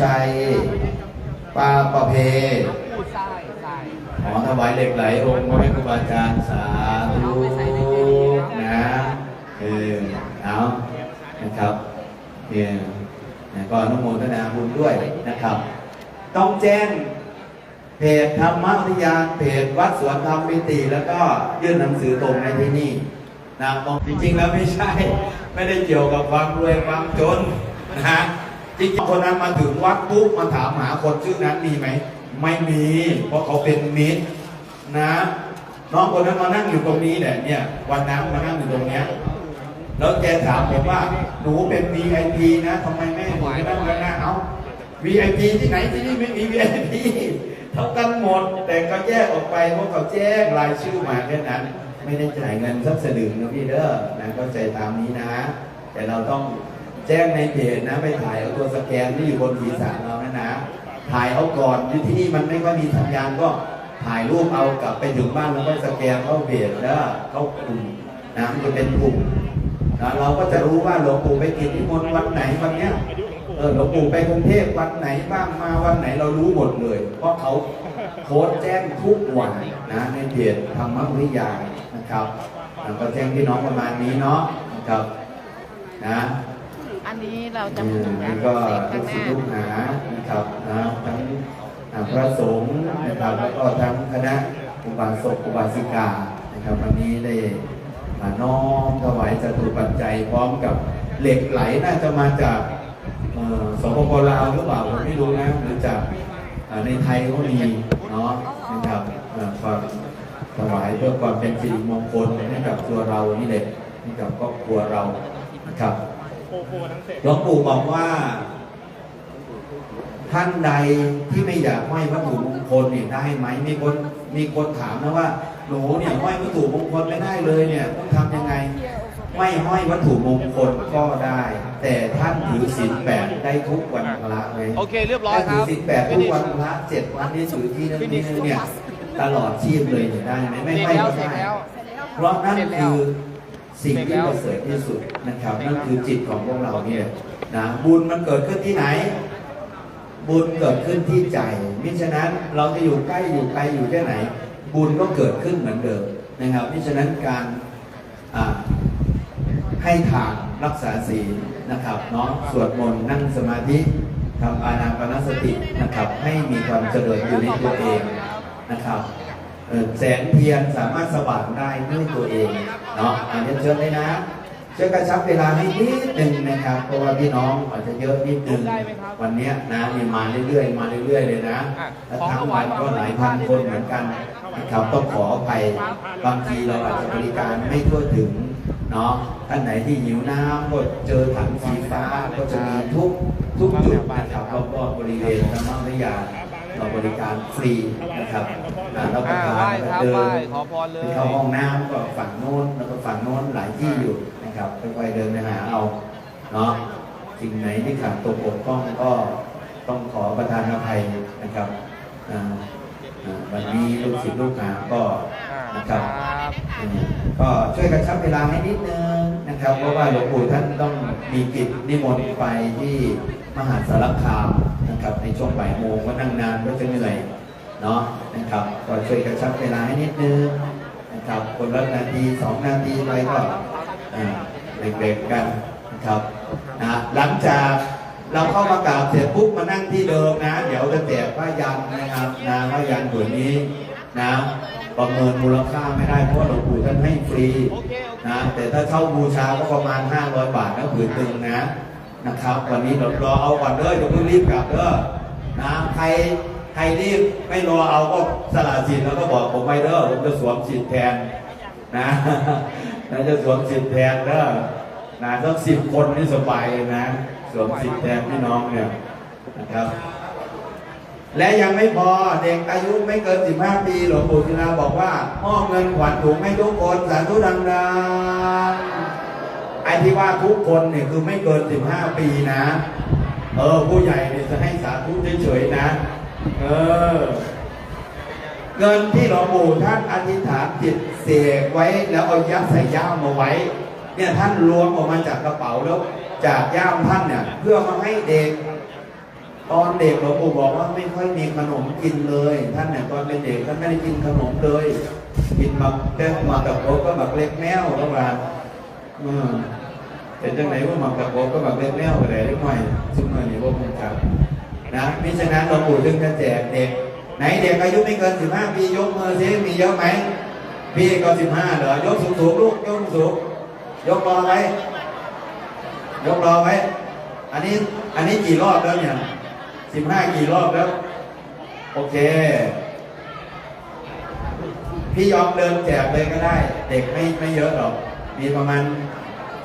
ชัย ปาประเพขอถวายเหล็กไหลองค์พระแม่ครูบาอาจารย์สาธุนะเออเอานะครับเนี่ยนะก็อนุโมทนาบุญด้วยนะครับ ต้องแจ้งเพจธรรมวิทยานเพจวัดสวนธรรมมิติ แล้วก็ยื่นหนังสือตรงในที่นี่นะจริงๆแล้วไม่ใช่ ไม่ได้เกี่ยวกับความรวยความจนนะฮะ จริงๆคนนั้นมาถึงวัดปุ๊บมาถามหาคนชื่อนั้นมีไหม ไม่มี เพราะเขาเป็นมิตรนะน้องคนนั้นมานั่งอยู่ตรงนี้แหละเนี่ย วันนั้นมานั่งอยู่ตรงเนี้ยแล้วแกถามผมว่า หนูเป็น VIP นะทำไมแม่หนูไม่นั่งข้าหน้าเอ้า VIP ที่ไหนที่นี่ไม่มี VIP เท่ากันหมด แต่ก็แยกออกไปเพราะเขาแจ้งรายชื่อมาแค่นั้น ไม่ได้จ่ายเงินสักสลึงนะพี่เด้อนะเข้าใจตามนี้นะ แต่เราต้อง แจ้งในเพจนะไปถ่ายเอาตัวสแกนที่อยู่บนศีรษะเรานะนะ ถ่ายเอาก่อนอยู่ที่นี่มันไม่ค่อยมีสัญญาณก็ถ่ายรูปเอากลับไปถึงบ้านแล้วก็สแกนเข้าเพจแล้วเข้ากลุ่มนะมันจะเป็นกลุ่มนะเราก็จะรู้ว่าหลวงปู่ไปกิจนิมนต์วันไหนวันเนี้ยเออหลวงปู่ไปกรุงเทพวันไหนบ้างมาวันไหนเรารู้หมดเลย เพราะเขาโพสต์แจ้งทุกวันนะในเพจธรรมวิทยานะครับอ่าก็แจ้งพี่น้องประมาณนี้เนาะนะครับนะ อันนี้เราจะอืพูมดถึงนี่นะก็เสกลูข้างกหศิษย์ลูกหาน้านะครับนะทั้งอ่าพระสงฆ์นะครับแล้วก็ทั้งคณะอุบาสกอุบาสิกานะครับวันนี้ได้มาน้อมถวายจตุปัจจัยพร้อมกับเหล็กไหลน่าจะมาจากเอ่อสปปลาวหรือเปล่าผมไม่รู้นะหรือจากอ่าในไทยก็มีเนาะนะครับเอ่อความถวายเพื่อความเป็นสิริมงคลให้กับตัวเรานี่แหละให้กับครอบครัวเรานะครับ หลวงปู่บอกว่า ท่านใดที่ไม่อยากห้อยวัตถุมงคลเนี่ยได้ไหมมีคนมีคนถามนะว่าหนูเนี่ยห้อยวัตถุมงคลไม่ได้เลยเนี่ยต้องทำยังไง ไม่ห้อยวัตถุมงคลก็ได้ แต่ท่านถือศีลแปดได้ทุกวันพระไหมโอเคเรียบร้อยคถ้าถืรัอบศีลแปดทุกวันพระเจ็ดวันนี้ถือที่นั่นที่นี่เนี่ยตลอดชีพเลยเนี่ยได้ไหมไม่เสร็จไม่แล้วก็เสร็จได้แล้วเพราะนั่นเสร็จแล้วคือ สิ่งที่ประเสริฐที่สุดนะครับนั่นคือจิตของพวกเราเนี่ยนะบุญมันเกิดขึ้นที่ไหน บุญเกิดขึ้นที่ใจมิฉะนั้นเราจะอยู่ใกล้อยู่ไกลอยู่แค่ไหน บุญก็เกิดขึ้นเหมือนเดิมนะครับมิฉะนั้นการอ่าให้ทานรักษาศีลนะครับเนาะสวดมนต์นั่งสมาธิทำอานาปานสตินะครับ ให้มีความเจริญอยู่ในตัวเองนะครับเอ่อแสงเทียนสามารถสว่างได้ด้วยตัวเอง เนาะอันนี้เชิญเลยนะช่วยกระชับเวลาให้นิดหนึ่งนะครับ เพราะว่าพี่น้องอาจจะเยอะนิดหนึงได้ไหมครับวันเนี้ยนะมีมาเรื่อยๆ มาเรื่อยๆเลยนะอะแล้วทั้งวันก็หลายพันคนเหมือนกันนะครับต้องขออภัยบางทีเราอาจจะบริการไม่ทั่วถึงเนาะท่านไหนที่หิวน้ำก็เจอถังสีฟ้าก็จะมีทุกทุกจุดนะครับรอบๆบริเวณธรรมวิทยาเราบริการฟรีนะครับ อ่าแล้วก็อ่าทาไหว้นครับเดิไหว้นขอพรเลยไปเข้าห้องน้ำก็ฝั่งโน้นแล้วก็ฝั่งโน้นหลายที่อยู่นะครับค่อยๆเดินไปหาเอาเนาะสิ่งไหนที่ขาดตกบกพร่องก็ต้องขอประทานอภัยนะครับอ่าอ่าวันนี้ลูกศิษย์ลูกหาก็อ่านะคครัรับบอืมก็ช่วยกันชับเวลาให้นิดนึงนะครับ เพราะว่าหลวงปู่ท่านต้องมีกิจนิมนต์ไปที่มหาสารคามนะครับในช่วงบ่ายโมงก็นั่งนานก็จะเหนื่อย เนาะนะครับก็ช่วยกระชับเวลาให้นิดนึงนะครับคนละนาทีสองนาทีไปก็อ่าเบรกๆกันนะครับนะหลังจากเราเข้ามากราบเสร็จปุ๊บมานั่งที่เดิมนะ เดี๋ยวจะแจกผ้ายันนะครับนะผ้ายันผืนนี้นะประเมินมูลค่าไม่ได้เพราะหลวงปู่ท่านให้ฟรีนะแต่ถ้าเช่าบูชาก็ประมาณ 500 บาทนะผืนหนึ่งนะนะครับ วันนี้เรารอเอาก่อนเด้ออย่าเพิ่งรีบกลับเด้อนะใคร ใครรีบไม่รอเอาก็สละสิทธิ์แล้วก็บอกผมไปเด้อผมจะสวมสิทธิ์แทนนะนะจะสวมสิทธิ์แทนเด้อนะสักสิบคนนี่สบายเลยนะ สวมสิทธิ์แทนพี่น้องเนี่ยนะครับ และยังไม่พอเด็กอายุไม่เกิน 15 ปีหลวงปู่ศิลาบอกว่ามอบเงินขวัญถุงให้ทุกคนสาธุดังๆไอ้ที่ว่าทุกคนเนี่ยคือไม่เกิน 15 ปีนะ เออผู้ใหญ่เนี่ยจะให้สาธุเฉยๆนะ เออ เงินที่หลวงปู่ท่านอธิษฐานจิตเสกไว้ แล้วเอายัดใส่ย่ามมาไว้ เนี่ยท่านล้วงออกมาจากกระเป๋าแล้ว จากย่ามท่านเนี่ย เพื่อมาให้เด็ก ตอนเด็กหลวงปู่บอกว่าไม่ค่อยมีขนมกินเลย ท่านเนี่ยตอนเป็นเด็กท่านไม่ได้กินขนมเลย กินมาแค่มากับโอ๊กก็แบบเล็กแมวแล้วว่าอืมเป็นจังไหนว่ามากับโอ๊กก็แบบเล็กแมวอะไรเล็กน้อยซึ่งมันนี่ว่าคงจับ นะมิฉะนั้นหลวงปู่ถึงจะแจกเด็ก ไหนเด็กอายุไม่เกินสิบห้าปียกมือซิมีเยอะไหมพี่ก็สิบห้าเหรอยกสูงสูงๆลูกยกสูงยกรอไว้ ยกรอไว้ อันนี้อันนี้กี่รอบแล้วเนี่ยสิบห้ากี่รอบแล้ว โอเค พี่ยอมเดินแจกเลยก็ได้ เด็กไม่ไม่เยอะหรอก มีประมาณ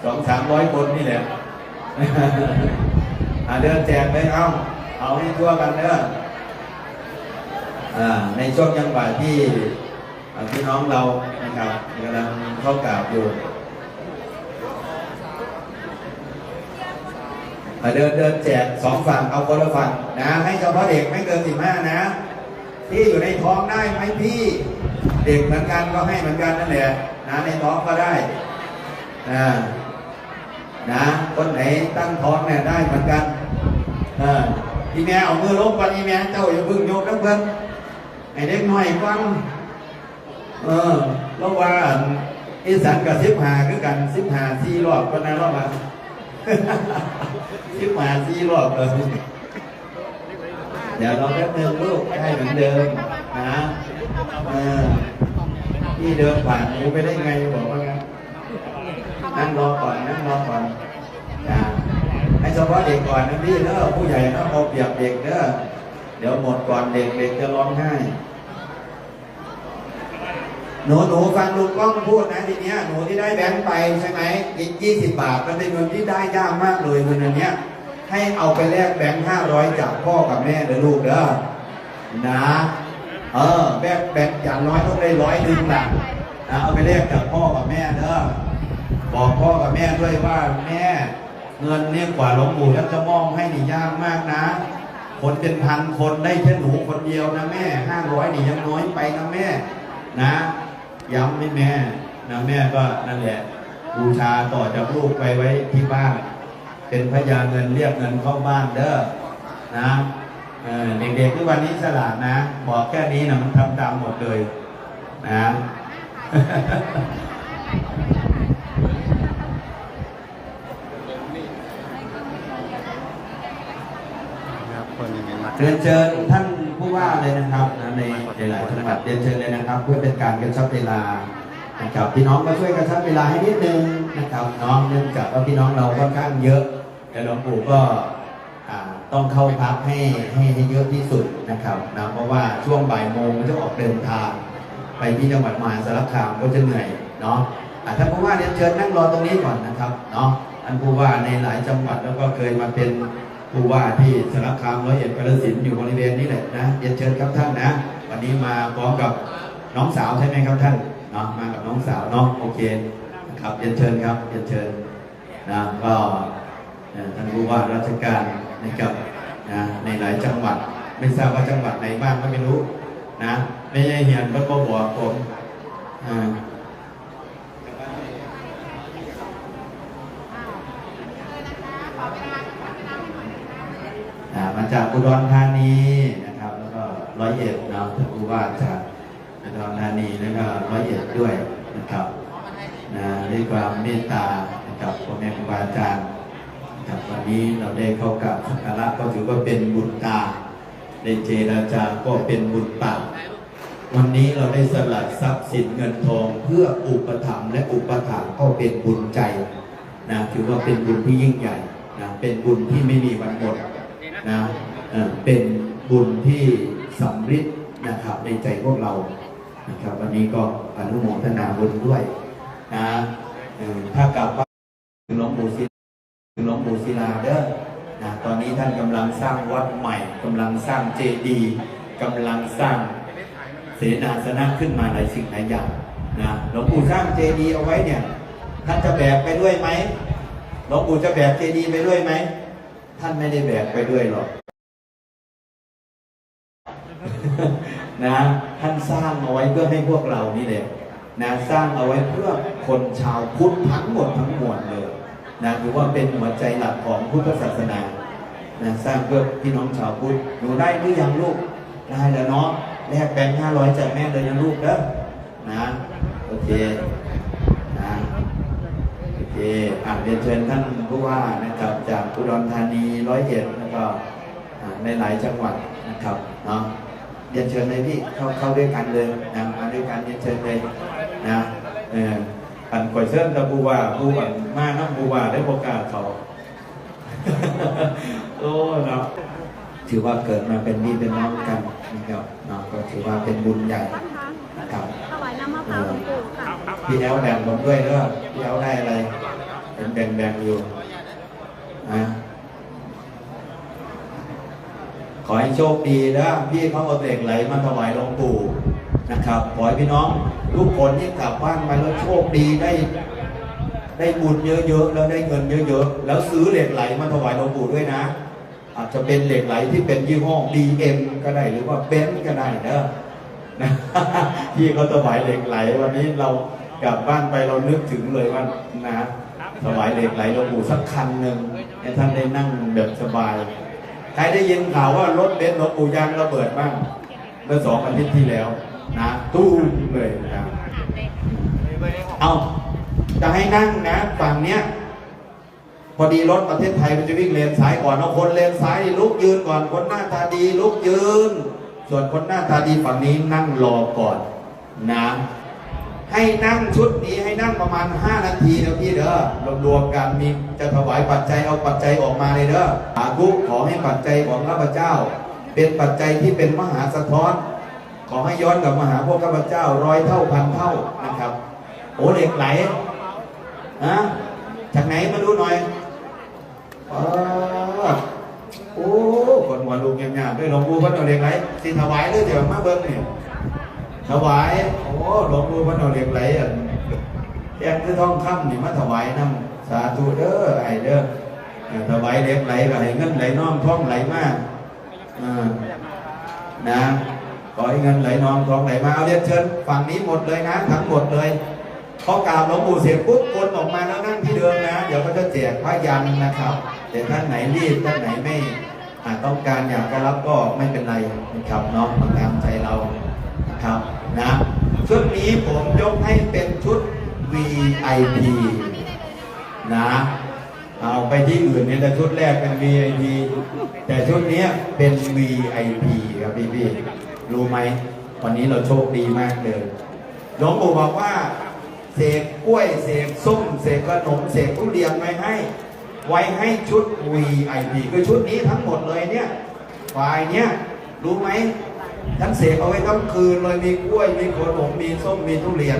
สองสามร้อยคนนี่แหละอ่าเดินแจกเลยเอ้า เอาให้ทั่วกันเด้ออในช่วงจังหวะที่พี่น้องเรานะครับกำลังเข้ากราบอยู่เดินเดินแจกสองฝั่งเอาคนละฝั่งนะ ให้เฉพาะเด็กไม่เกินสิบห้านะ ที่อยู่ในท้องได้ไหมพี่ เด็กเหมือนกันก็ให้เหมือนกันนั่นแหละนะในท้องก็ได้นะนะคนไหนตั้งท้องเนี่ยได้เหมือนกัน เออ พี่แม่เอามือลงก่อนพี่แม่เจ้าอย่าพึ่งยกน้ำเพิ่นไอ้เด็กน้อยฟังเออแล้วว่าอีสันกับสิบหาคือกันสิบหาสี่รอบก็นะรอบอะคิดมาสี่รอบเลยเดี๋ยวเราแป๊บนึงลูกให้เหมือนเดิมนะเออพี่เดินผ่านหนูไปได้ไงบอกว่าไงนั่งรอก่อนนั่งรอก่อน ให้เฉพาะเด็กก่อนนะพี่เด้อผู้ใหญ่ต้องเอาเปรียบเด็กเด้อเดี๋ยวหมดก่อนเด็กเด็กจะร้องไห้หนูหนูฟังลุงก้องพูดนะทีเนี้ยหนูที่ได้แบงค์ไปใช่ไหมอีกยี่สิบบาทมันเป็นเงินที่ได้ยากมากเลยเงินอันเนี้ย ให้เอาไปแลกแบงค์ห้าร้อยจากพ่อกับแม่เด้อลูกเด้อนะเออแบงค์แบงค์อย่างน้อยต้องได้ร้อยหนึ่งละนะเอาไปแลกจากพ่อกับแม่เด้อบอกพ่อกับแม่ด้วยว่าแม่ เงินเนี่ยกว่าหลวงปู่ท่านจะมอบให้นี่ยากมากนะ คนเป็นพันคนได้แค่หนูคนเดียวนะแม่ห้าร้อยนี่ยังน้อยไปนะแม่ นะย้ำให้แม่นะแม่ก็นั่นแหละบูชาต่อจากลูกไปไว้ที่บ้าน เป็นพยานเงินเรียกเงินเข้าบ้านเด้อนะเด็กๆทุกวันนี้ฉลาดนะ บอกแค่นี้นะมันทำตามหมดเลยนะ ครับคนยังไงมา เรียนเชิญท่านผู้ว่าเลยนะครับนะในหลายๆจังหวัดเรียนเชิญเลยนะครับ เพื่อเป็นการกระชับเวลานะครับพี่น้องก็ช่วยกระชับเวลาให้นิดนึงนะครับน้องเนื่องจากว่าพี่น้องเราค่อนข้างเยอะแต่หลวงปู่ก็ต้องเข้าพักให้ให้ให้เยอะที่สุดนะครับนะเพราะว่าช่วงบ่ายโมงจะออกเดินทาง ไปที่จังหวัดมหาสารคามก็จะเหนื่อยเนาะท่านผู้ว่าเรียนเชิญนั่งรอตรงนี้ก่อนนะครับเนาะท่านผู้ว่าในหลายจังหวัดแล้วก็เคยมาเป็น ผู้ว่าที่สารคามร้อยเอ็ดกาฬสินอยู่บริเวณนี้แหละนะเรียนเชิญครับท่านนะ วันนี้มาพร้อมกับน้องสาวใช่ไหมครับท่านเนาะมากับน้องสาวเนาะโอเคครับเรียนเชิญครับเรียนเชิญนะก็ท่านผู้ว่าราชการนะครับนะในหลายจังหวัด ไม่ทราบว่าจังหวัดไหนบ้างก็ไม่รู้นะไม่ใช่เหียนก็ก็บอกผมอ่าอ่ามา จากอุดรธานีนะครับ แล้วก็ร้อยเอ็ดนะท่านผู้ว่าจากอุดรธานีแล้วก็ร้อยเอ็ดด้วยนะครับนะด้วยความเมตตานะครับพ่อแม่ครูบาอาจารย์นะครับวันนี้เราได้เข้ากับสักการะก็ถือว่าเป็นบุญตาได้เจรจาก็เป็นบุญตาวันนี้เราได้สลัดทรัพย์สินเงินทองเพื่ออุปถัมภ์และอุปถัมภ์ก็เป็นบุญใจนะถือว่าเป็นบุญที่ยิ่งใหญ่นะเป็นบุญที่ไม่มีวันหมด นะเเป็นบุญที่สำริดนะครับในใจพวกเรานะครับวันนี้ก็อนุโมทนาบุญด้วยนะถ้ากลับว่าถึงหลวงปู่ศิถึงหลวงปู่ศิลาเด้อนะตอนนี้ท่านกำลังสร้างวัดใหม่กำลังสร้างเจดีย์กำลังสร้างเสนาสนะขึ้นมาหลายสิ่งหลายอย่างนะหลวงปู่สร้างเจดีย์เอาไว้เนี่ยท่านจะแบกไปด้วยไหมหลวงปู่จะแบกเจดีย์ไปด้วยไหม ท่านไม่ได้แบกไปด้วยหรอกนะท่านสร้างเอาไว้เพื่อให้พวกเรานี่แหละนะสร้างเอาไว้เพื่อคนชาวพุทธทั้งหมดทั้งมวลเลยนะถือว่าเป็นหัวใจหลักของพุทธศาสนานะสร้างเพื่อพี่น้องชาวพุทธหนูได้หรือยังลูกได้แล้วเนาะแลกแบงค์ห้าร้อยจากแม่เลยนะลูกเด้อนะโอเค เคอ่าเรียนเชิญท่านผู้ว่านะครับ จากอุดรธานีร้อยเอ็ดแล้วก็ในหลายจังหวัดนะครับเนาะเรียนเชิญเลยพี่เข้าเข้าด้วยกันเลยนะมาด้วยกันเรียนเชิญเลยนะเอออันก่อยเชิญตะบูว่าผู้อันมาน้ำบูว่าได้โอกาสเขาโอ้เนาะถือว่าเกิดมาเป็นพี่เป็นน้องกันนะครับเนาะก็ถือว่าเป็นบุญใหญ่นะครับถวายน้ำมะพร้าวหลวงปู่ พี่แอลแบ่งผมด้วยเด้อพี่แอลได้อะไรเป็นแบ่งแบ่งๆอยู่อะขอให้โชคดีนะพี่เขาเอาเหล็กไหลมาถวายหลวงปู่นะครับ ขอให้พี่น้องทุกคนที่กลับบ้านมาแล้วโชคดีได้ได้บุญเยอะๆแล้วได้เงินเยอะๆ แล้วซื้อเหล็กไหลมาถวายหลวงปู่ด้วยนะ อาจจะเป็นเหล็กไหลที่เป็นยี่ห้อ DM ก็ได้หรือว่าเบนก็ได้เนอะนะที่เขาถวายเหล็กไหลวันนี้เรา กลับบ้านไปเรานึกถึงเลยว่านะถวายเหล็กไหลหลวงปู่สักคันหนึ่งให้ท่านได้นั่งแบบสบาย ใครได้ยินข่าวว่ารถเบนซ์หลวงปู่ยางระเบิดบ้างเมื่อสองอาทิตย์ที่แล้ว นะตู้เลยนะเอาจะให้นั่งนะฝั่งเนี้ยพอดีรถประเทศไทยมันจะวิ่งเลนซ้ายก่อนเอาคนเลนซ้ายลุกยืนก่อนคนหน้าตาดีลุกยืน ส่วนคนหน้าตาดีฝั่งนี้นั่งรอก่อนนะ ให้นั่งชุดนี้ให้นั่งประมาณ 5 นาทีเดี๋ยวพี่เด้อรวมๆกันมีจะถวายปัจจัยเอาปัจจัยออกมาเลยเด้อสาธุขอให้ปัจจัยของข้าพเจ้า เป็นปัจจัยที่เป็นมหาสะท้อน ขอให้ย้อนกลับมาหาพวกข้าพเจ้าร้อยเท่าพันเท่านะครับ โอ้เหล็กไหลฮะจากไหนมาดูหน่อยอ๋อโอ้คนหัวลูกยามๆด้วยหลวงปู่พันเอเหล็กไหลสิถวายด้วยเดี๋ยวมาเบิ้งเนี่ย ถวาย โอ้หลวงปู่พันเอาเหล็กไหลอะแยกคือทองคำนี่มาถวายนำสาธุเด้อไอ้เด้อถวายเหล็กไหลก็ให้เงินไหลน้อมท้องไหลมากอ่านะขอให้เงินไหลนองท้องไหลมาเอาเรียนเชิญฝั่งนี้หมดเลยนะทั้งหมดเลยพอกราบหลวงปู่เสร็จปุ๊บคนออกมาแล้วนั่งที่เดิมนะ เดี๋ยวก็จะแจกผ้ายันนะครับแต่ท่านไหนรีบท่านไหนไม่ต้องการอยากจะรับก็ไม่เป็นไรนะครับน้องตามใจเรา ครับนะชุดนี้ผมยกให้เป็นชุด VIP นะเอาไปที่อื่นเนี่ยแต่ชุดแรกเป็น VIP แต่ชุดนี้เป็น VIP ครับพี่พี่ๆรู้ไหมวันนี้เราโชคดีมากเลยหลวงปู่บอกว่าเสกกล้วยเสกส้มเสกขนมเสกทุเรียนไว้ให้ ไว้ให้ชุด VIP คือชุดนี้ทั้งหมดเลยเนี่ยฝ่ายเนี้ยรู้ไหม ท่านเสกเอาไว้ทั้งคืนเลยมีกล้วยมีขนมมีส้มมีทุเรียน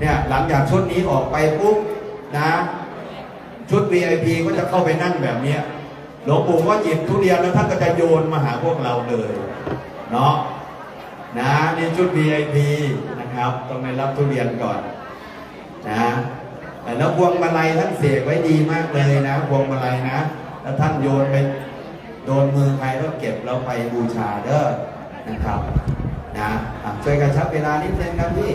เนี่ยหลังจากชุดนี้ออกไปปุ๊บนะชุด VIP ก็จะเข้าไปนั่งแบบเนี้ยหลวงปู่ก็หยิบทุเรียนแล้วท่านก็จะโยนมาหาพวกเราเลยเนาะนะนี่ชุด VIP นะครับ ต้องไปรับทุเรียนก่อนนะแล้วพวงมาลัยท่านเสกไว้ดีมากเลยนะพวงมาลัยนะ แล้วท่านโยนไปโดนมือใครก็เก็บแล้วไปบูชาเด้อ นะครับนะช่วยกันชับเวลานิดนึงครับพี่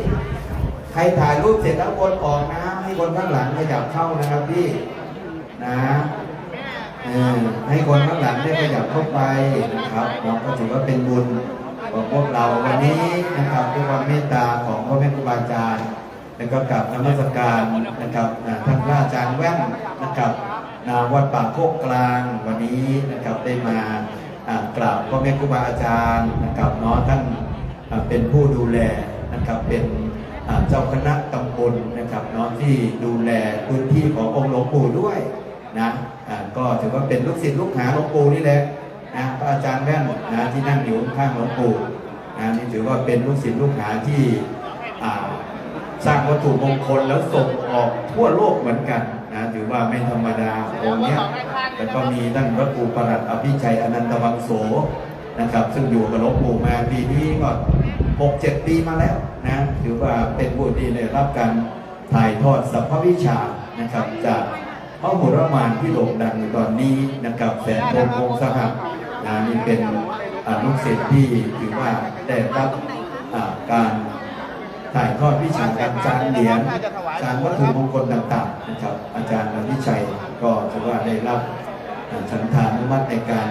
ใครถ่ายรูปเสร็จแล้วคนออกนะ ให้คนข้างหลังขยับเข้านะครับพี่นะให้คนข้างหลังได้ขยับเข้าไปนะครับเราก็ถือว่าเป็นบุญของพวกเราวันนี้นะครับด้วยความเมตตาของพ่อแม่ครูบาอาจารย์แล้วก็กับนมัสการนะครับท่านพระอาจารย์แว่นนะครับนาวัดป่าโคกกลางวันนี้นะครับได้มา กราบพ่อแม่ครูบาอาจารย์นะครับเนาะท่านเป็นผู้ดูแลนะครับเป็นเจ้าคณะตำบลนะครับเน้องที่ดูแลพื้นที่ขององค์หลวงปู่ด้วยนะก็ถือว่าเป็นลูกศิษย์ลูกหาหลวงปู่นี่แหละนะพระอาจารย์แว่นนะที่นั่งอยู่ข้างหลวงปู่นะนี่ถือว่าเป็นลูกศิษย์ลูกหาที่สร้างวัตถุมงคลแล้วส่งออกทั่วโลกเหมือนกันนะถือว่าไม่ธรรมดาองค์เนี้ย แล้วก็มีท่านพระครูประหลัดอภิชัยอนันตวังโสนะครับ ซึ่งอยู่กับหลวงปู่มาปีนี้ก็หกเจ็ดปีมาแล้วนะถือว่าเป็นผู้ที่ได้รับการถ่ายทอดสัพพวิชานะครับ จากพระมุรมานที่โด่งดังอยู่ตอนนี้นะครับแสนพงพงสหัสนะนี่เป็นลูกศิษย์ที่ถือว่าได้รับการถ่ายทอดวิชาการจานเหรียญการวัตถุมงคลต่างๆนะครับอาจารย์อภิชัยก็ถือว่าได้รับ ฉันทานุมัติในการ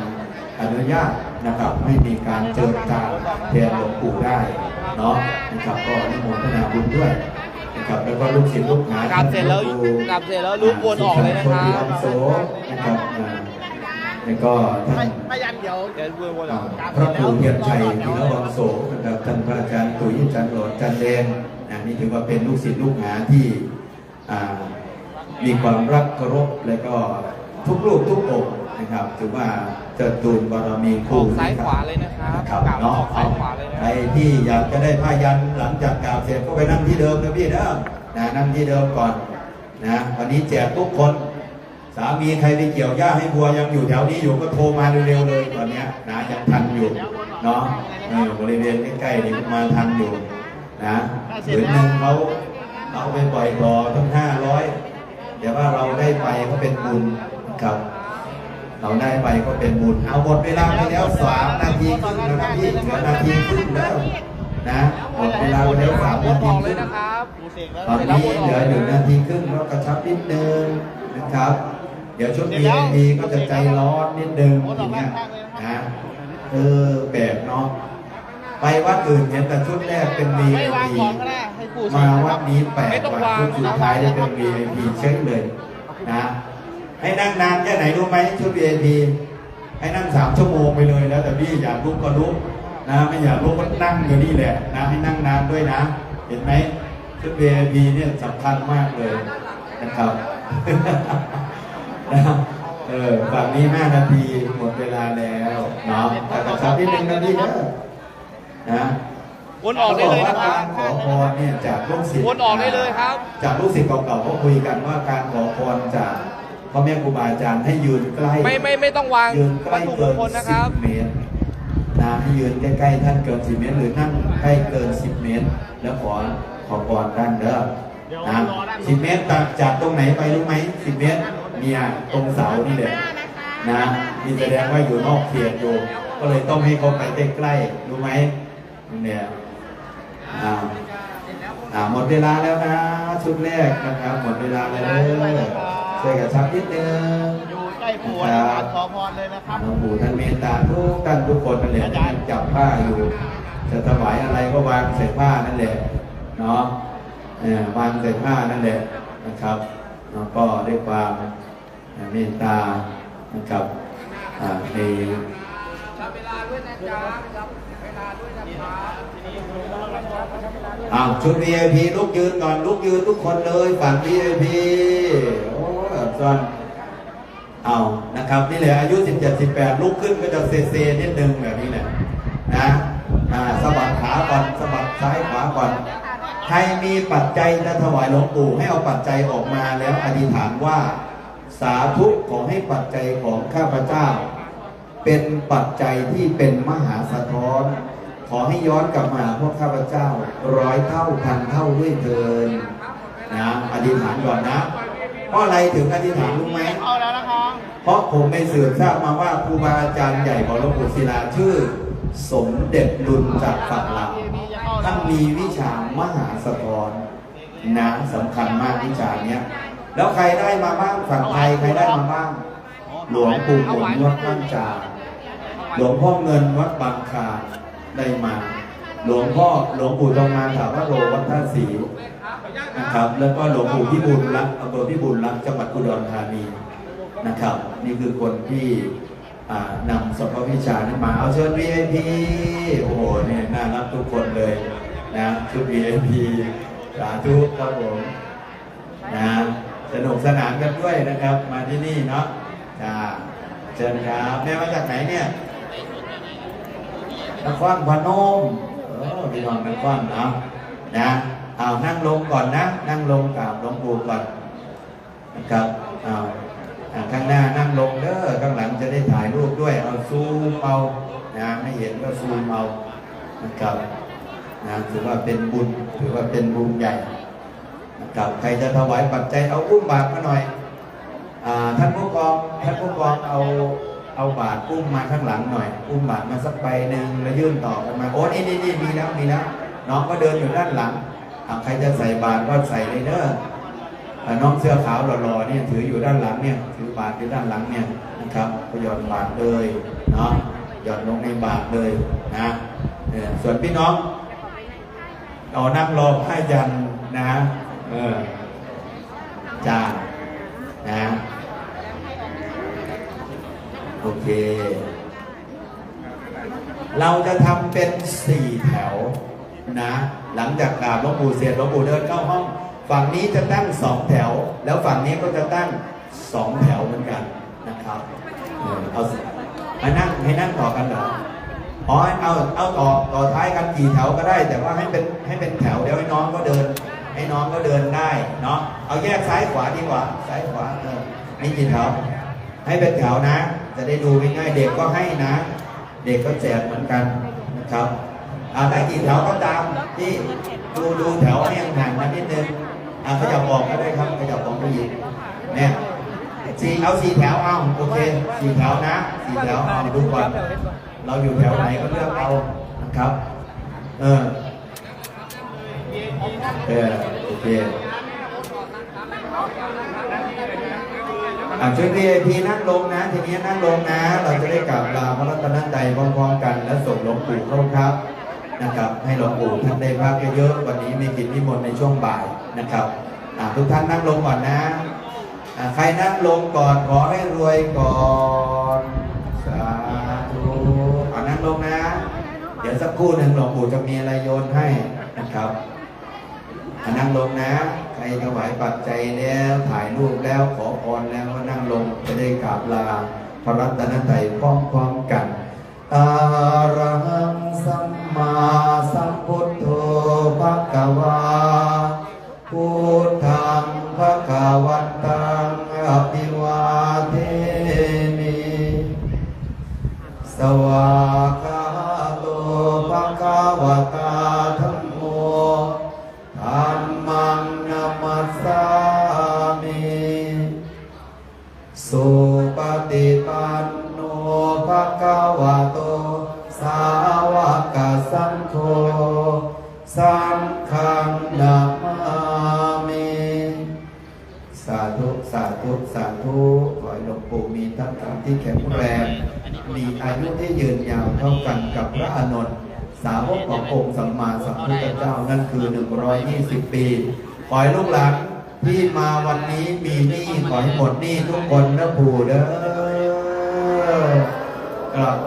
อนุญาตนะครับให้มีการเจิมตามแทนหลวงปู่ได้เนาะนะครับก็อนุโมทนาบุญด้วยนะครับแล้วก็ลูกศิษย์ลูกหากลับเสร็จแล้วกลับเสร็จแล้วลุกวนออกเลยนะครับที่อาวุโสนะครับอ่าแล้วก็ท่านไม่ยันเดี๋ยวเดี๋ยววนๆออกพระครูเทียนชัยธีรวังโสนะครับท่านพระอาจารย์ตุ๋ยอาจันโหลดอาจันเลนนะนี่ถือว่าเป็นลูกศิษย์ลูกหาที่อ่ามีความรักเคารพและก็ ทุกรูปทุกองค์นะครับถือว่าเจะตูนบารมีคอรูอกซ้ายขวาเลยนะครับนะครับกลับเนาะออกซ้ายขวาเลยนะ ใครที่อยากจะได้ผ้ายันหลังจากกราบเสร็จก็ไปนั่งที่เดิมนะพี่นะนะนั่งที่เดิมก่อนนะวันนี้แจกทุกคน สามีใครไปเกี่ยวหญ้าให้วัวยังอยู่แถวนี้อยู่ก็โทรมาเร็วๆเลยตอนเนี้ยนะยังทันอยู่เนาะเออบริเวณใกล้ๆนี่มาทันอยู่นะผืนหนึ่งเขาเอาไปปล่อยต่อตั้งห้าร้อยเดี๋ยวว่าเราได้ไปก็เป็นบุญนะ ครับ เราได้ไปก็เป็นบุญ เอาหมดเวลาไปแล้วสามนาทีครึ่งแล้วนะพี่เหลือนาทีครึ่งแล้วนะหมดเวลาไปแล้วสามนาทีครึ่งนะครับตอนนี้เหลือหนึ่งนาทีครึ่งแล้วกระชับนิดนึงนะครับ เดี๋ยวชุด VIP ก็จะใจร้อนนิดนึงอย่างเงี้ยนะเออแปลกเนาะไปวัดอื่นเห็นแต่ชุดแรกเป็นม่วาง VIP ของก็ได้ให้ผู้มาวัดนี้แปลกกว่าชุดสุดท้ายได้เป็น VIP เช็คเลยนะ ให้นั่งนานแค่ไหนรู้ไหมชุด VIP ให้นั่งสามชั่วโมงไปเลยแล้ว แต่พี่อยากลุกก็ลุกนะไม่อยากลุกก็นั่งอยู่นี่แหละนะให้นั่งนานด้วยนะ เห็นไหมชุด VIP เนี่ยสำคัญมากเลยนะครับนะครับเออฝั่งนี้5นาทีหมดเวลาแล้วเนาะแต่กระชับนิดนึงนะพี่เด้อนะวนออกได้เลยนะครับขาบอกว่าการขอพรเนี่ยจากลูกศิษย์วนออกได้เลยครับ จากลูกศิษย์เก่าๆก็คุยกันว่าการขอพรจาก พ่อแม่ครูบาอาจารย์ให้ยืนใกล้ไม่ไม่ไม่ต้องวางยืนใกวัล้ตถุมเกิงนคลนะครับ10เมตรนะให้ยืนใกล้ๆท่านเกิน10เมตร หรือนั่งใกล้เกิน10เมตร แล้วขอขอพรท่านเด้อนะ10เมตรจากจากตรงไหนไปรู้ไหม10เมตรเนี่ยตรงเสานี่แหละนะนี่แสดงว่าอยู่นอกเขตอยู่ก็เลยต้องให้เขาไปใกล้ๆรู้ไหมเนี่ยอ่าอ่าหมดเวลาแล้วนะ ชุดแรกนะครับ หมดเวลาแล้ว ช่วยกับชับนิดนึงอยู่ใกล้ปู่นะครับขอพรเลยนะครับหลวงปู่ท่านเมตตาทุกท่านทุกคนนั่นแหละท่านจับผ้าอยู่ จะถวายอะไรก็วางใส่ผ้านั่นแหละเนาะเอ่อวางใส่ผ้านั่นแหละนะครับแล้วก็ด้วยความเมตตานะครับอ่าในจับเวลาด้วยนะจ๊ะจับเวลาด้วยนะครับอ้าวชุด VIP ลุกยืนก่อนลุกยืนทุกคนเลยฝั่ง VIP โอ้ ส่วนเอานะครับ นี่แหละอายุ 17 18ลุกขึ้นก็จะเซเซนิดนึงแบบนี้แหละนะอ่าสะบัดขาก่อนสะบัดซ้ายขวาก่อนใครมีปัจจัยจะถวายหลวงปู่ให้เอาปัจจัยออกมาแล้วอธิษฐานว่า สาธุขอให้ปัจจัยของข้าพเจ้า เป็นปัจจัยที่เป็นมหาสะท้อน ขอให้ย้อนกลับมาหาพวกข้าพเจ้า ร้อยเท่าพันเท่าด้วยเถินนะอธิษฐานก่อนนะ เพราะอะไรถึงอธิษฐานรู้ไหมเอาแล้วนะครับเพราะผมไปสืบทราบมาว่าครูบาอาจารย์ใหญ่ของหลวงปู่ศิลาชื่อ สมเด็จดุลจากฝั่งลาวท่านมีวิชามหาสะท้อนนะสำคัญมากวิชาเนี้ย แล้วใครได้มาบ้างฝั่งไทยใครได้มาบ้าง หลวงปู่หมุนวัดบ้านจาหลวงพ่อเงินวัดบางคาได้มา หลวงพ่อหลวงปู่ทองมาถามว่าโรวัดท่าศรี นะครับ แล้วก็หลวงปู่พิบูลรักอำเภอพิบูลรักจังหวัดอุดรธานีนะครับ นี่คือคนที่นำสพวิชานี้มาเอาเชิญ VIP โอ้โหเนี่ยน่ารักทุกคนเลยนะชุด VIP สาธุครับผมนะสนุกสนานกันด้วยนะครับ มาที่นี่เนาะจ้าเชิญครับแม่มาจากไหนเนี่ยนครพนมเออพี่น้องนครเนาะนะ เอานั่งลงก่อนนะ นั่งลงกราบหลวงปู่ก่อนนะครับเอาข้างหน้านั่งลงเด้อข้างหลังจะได้ถ่ายรูปด้วย เอาซูมเอานะให้เห็นก็ซูมเอานะครับนะถือว่าเป็นบุญถือว่าเป็นบุญใหญ่นะครับใครจะถวายปัจจัยเอาอุ้มบาตรมาหน่อยอท่านผู้กองท่านผู้กองเอาเอาบาตรอุ้มมาข้างหลังหน่อย อุ้มบาตรมาสักใบหนึ่งแล้วยื่นต่อกันมาโอ้นี่นี่นี่มีแล้วมีแล้วน้องก็เดินอยู่ด้านหลัง ใครจะใส่บาตรก็ใส่เลยเด้อน้องเสื้อขาวหล่อๆเนี่ยถืออยู่ด้านหลังเนี่ยถือบาตรอยู่ด้านหลังเนี่ยนะครับก็หย่อนบาทเลยเนาะหย่อนลงในบาทเลยนะเออส่วนพี่น้องเอานั่งรอผ้ายันนะเออจานนะโอเค เราจะทำเป็นสี่แถวนะ หลังจากกราบหลวงปู่เสร็จหลวงปู่เดินเข้าห้อง ฝั่งนี้จะตั้งสองแถว แล้วฝั่งนี้ก็จะตั้งสองแถวเหมือนกันนะครับเอาให้นั่งให้นั่งต่อกันเหรออ๋อเอาเอาต่อต่อท้ายกันกี่แถวก็ได้ แต่ว่าให้เป็นให้เป็นแถวเดี๋ยวให้น้องก็เดิน ให้น้องก็เดินได้เนาะเอาแยกซ้ายขวาดีกว่าซ้ายขวาเออนี่กี่แถวให้เป็นแถวนะ จะได้ดูง่ายๆเด็กก็ให้นะ เด็กก็แจกเหมือนกันนะครับ อ่าได้กี่แถวก็ตามที่ดูดูแถวให้ห่างมานิดนึงอ่าขยับออกก็ได้ครับขยับออกไปอีกเนี่ยสี่เอาสี่แถวเอาโอเคสี่แถวนะสี่แถวเอาดูก่อนเราอยู่แถวไหนก็เลือกเอานะครับ เออเออโอเคอะช่วย VIP นั่งลงนะ ทีนี้นั่งลงนะ เราจะได้กลับลาพระรัตนตรัยพร้อมๆกัน และส่งหลวงปู่เข้าครับ นะครับ ให้หลวงปู่ท่านได้พักเยอะๆวันนี้มีกิจนิมนต์ในช่วงบ่ายนะครับทุกท่านนั่งลงก่อนนะใครนั่งลงก่อนขอให้รวยก่อนสาธุอนั่งลงนะ เดี๋ยวสักครู่หนึ่งหลวงปู่จะมีอะไรโยนให้นะครับอนั่งลงนะ ใครถวายปัจจัยแล้วถ่ายรูปแล้วขอพรแล้วก็นั่งลงจะได้กราบลาพระรัตนตรัยพร้อมๆกันอารังสัม มาสัมพุทโธภะคะวาพุทธังภะคะวันตังอภิวาเทมิสวากาโตภะคะวะต อายุที่ยืนยาวเท่ากันกับพระอานนท์สาวกขององค์สัมมาสัมพุทธเจ้านั่นคือ 120 ปีขอให้ลูกหลานที่มาวันนี้มีหนี้ขอให้หมดหนี้ทุกคนนะปู่เด้อ